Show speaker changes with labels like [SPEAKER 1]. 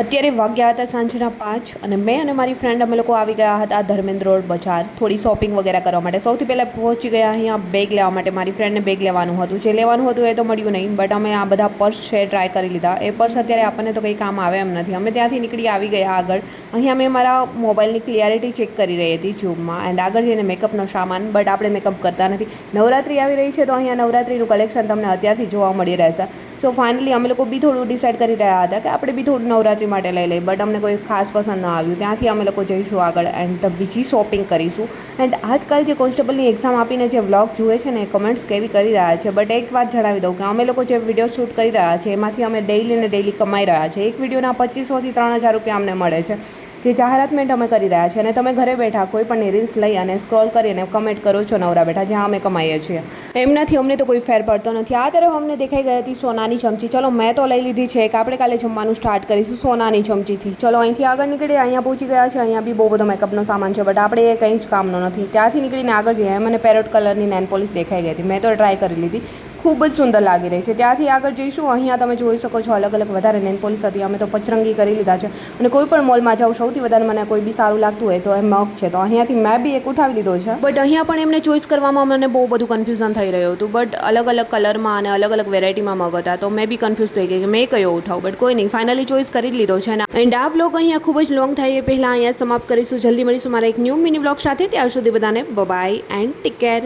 [SPEAKER 1] અત્યારે વાગ્યા હતા સાંજના પાંચ અને મેં અને મારી ફ્રેન્ડ અમે લોકો આવી ગયા હતા ધર્મેન્દ્ર રોડ બજાર. થોડી શોપિંગ વગેરે કરવા માટે. સૌથી પહેલાં પહોંચી ગયા અહીંયા બેગ લેવા માટે. મારી ફ્રેન્ડને બેગ લેવાનું હતું. જે લેવાનું હતું એ તો મળ્યું નહીં બટ અમે આ બધા પર્સ છે ટ્રાય કરી લીધા. એ પર્સ અત્યારે આપણને તો કંઈ કામ આવે એમ નથી. અમે ત્યાંથી નીકળી આવી ગયા આગળ. અહીંયા મેં મારા મોબાઈલની ક્લિયરિટી ચેક કરી રહી હતી ઝૂમમાં એન્ડ આગળ જઈને મેકઅપનો સામાન બટ આપણે મેકઅપ કરતા નથી. નવરાત્રિ આવી રહી છે તો અહીંયા નવરાત્રિનું કલેક્શન તમને અત્યારથી જોવા મળી રહેશે. સો ફાઇનલી અમે લોકો બી થોડું ડિસાઇડ કરી રહ્યા હતા કે આપણે બી થોડું નવરાત્રિ માટે લઈ લઈ બટ અમને કોઈ ખાસ પસંદ ન આવ્યું. ત્યાંથી અમે લોકો જઈશું આગળ એન્ડ બીજી શોપિંગ કરીશું. એન્ડ આજકાલ જે કોન્સ્ટેબલની એક્ઝામ આપીને જે વ્લોગ જુએ છે ને કમેન્ટ્સ કેવી કરી રહ્યા છે. બટ એક વાત જણાવી દઉં કે અમે લોકો જે વીડિયો શૂટ કરી રહ્યા છે, એમાંથી અમે ડેઈલી ને ડેઈલી કમાઈ રહ્યા છે. એક વિડીયોના પચીસોથી ત્રણ હજાર રૂપિયા અમને મળે છે. જે જાહેરાતમેન્ટ અમે કરી રહ્યા છીએ અને તમે ઘરે બેઠા કોઈ પણ રીલ્સ લઈ અને સ્ક્રોલ કરીને કમેન્ટ કરો છો નવરા બેઠા, જ્યાં અમે કમાઈએ છીએ. એમનાથી અમને તો કોઈ ફેર પડતો નથી. આ તરફ અમને દેખાઈ ગઈ હતી સોનાની ચમચી. ચલો, મેં તો લઈ લીધી છે કે આપણે કાલે જમવાનું સ્ટાર્ટ કરીશું સોનાની ચમચીથી. ચલો, અહીંથી આગળ નીકળીએ. અહીંયા પહોંચી ગયા છે. અહીંયા બી બહુ બધો મેકઅપનો સામાન છે બટ આપણે એ કંઈ જ કામનો નથી. ત્યાંથી નીકળીને આગળ જઈએ. મને પેરોટ કલરની નેન પોલિસ દેખાઈ ગઈ હતી. મેં તો ટ્રાય કરી લીધી. ખૂબ જ સુંદર લાગી રહી છે. ત્યાંથી આગળ જઈશું. અહીંયા તમે જોઈ શકો છો અલગ અલગ વધારે નેન હતી. અમે તો પચરંગી કરી લીધા છે. અને કોઈ પણ મોલમાં જાઉં સૌથી વધારે મને કોઈ બી સારું લાગતું હોય તો એ મગ છે. તો અહીંયાથી મેં બી એક ઉઠાવી લીધો છે. બટ અહીંયા પણ એમને ચોઈસ કરવામાં મને બહુ બધું કન્ફ્યુઝન થઈ રહ્યું હતું. બટ અલગ અલગ કલરમાં અને અલગ અલગ વેરાયટીમાં મગ હતા તો મેં બી કન્ફ્યુઝ થઈ ગઈ કે મેં કયો ઉઠાવું? બટ કોઈ નહીં. ફાઇનલી ચોઈસ કરી લીધો છે. એન્ડ આ બ્લોગ અહીંયા ખૂબ જ લોંગ થાય એ પહેલાં અહીંયા સમાપ્ત કરીશું. જલ્દી મળીશું મારા એક ન્યૂ મિની બ્લોગ સાથે. ત્યાર સુધી બધાને બાય એન્ડ ટેક કેર